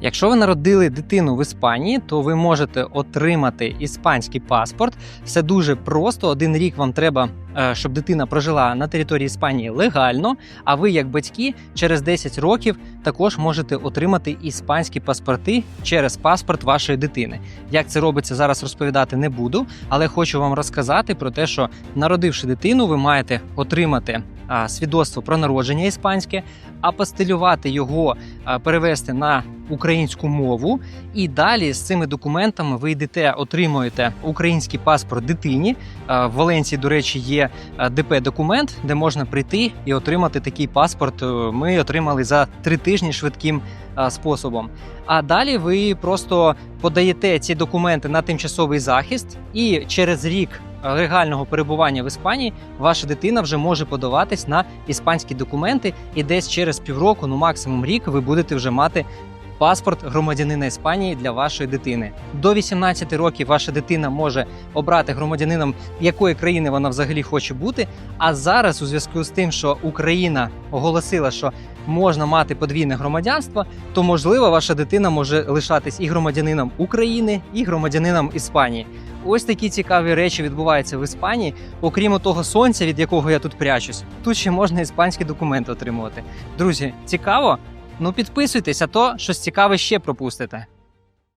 Якщо ви народили дитину в Іспанії, то ви можете отримати іспанський паспорт. Все дуже просто. Один рік вам треба, е, щоб дитина прожила на території Іспанії легально. А ви, як батьки, через 10 років також можете отримати іспанські паспорти через паспорт вашої дитини. Як це робиться зараз, розповідати не буду, але хочу вам розказати про те, що народивши дитину, ви маєте отримати свідоцтво про народження іспанське, апостилювати його, перевести на українську мову, і далі з цими документами ви йдете, отримуєте український паспорт дитині. В Валенції, до речі, є ДП-документ, де можна прийти і отримати такий паспорт. Ми отримали за три тижні швидким способом. А далі ви просто подаєте ці документи на тимчасовий захист, і через рік легального перебування в Іспанії ваша дитина вже може подаватись на іспанські документи, і десь через півроку, ну максимум рік, ви будете вже мати. Паспорт громадянина Іспанії для вашої дитини до 18 років ваша дитина може обрати громадянином якої країни вона взагалі хоче бути. А зараз, у зв'язку з тим, що Україна оголосила, що можна мати подвійне громадянство, то можливо ваша дитина може лишатись і громадянином України, і громадянином Іспанії. Ось такі цікаві речі відбуваються в Іспанії. Окрім того сонця, від якого я тут прячусь, тут ще можна іспанські документи отримувати. Друзі, цікаво? Ну підписуйтесь, а то щось цікаве ще пропустите.